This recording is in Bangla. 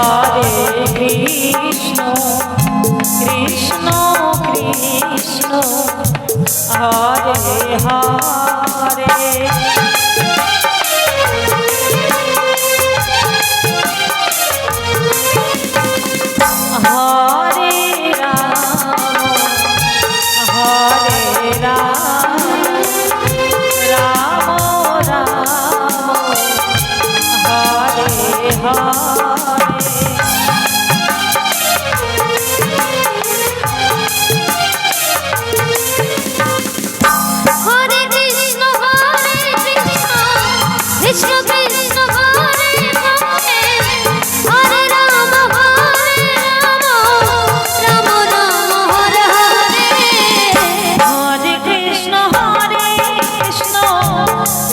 হরে কৃষ্ণ।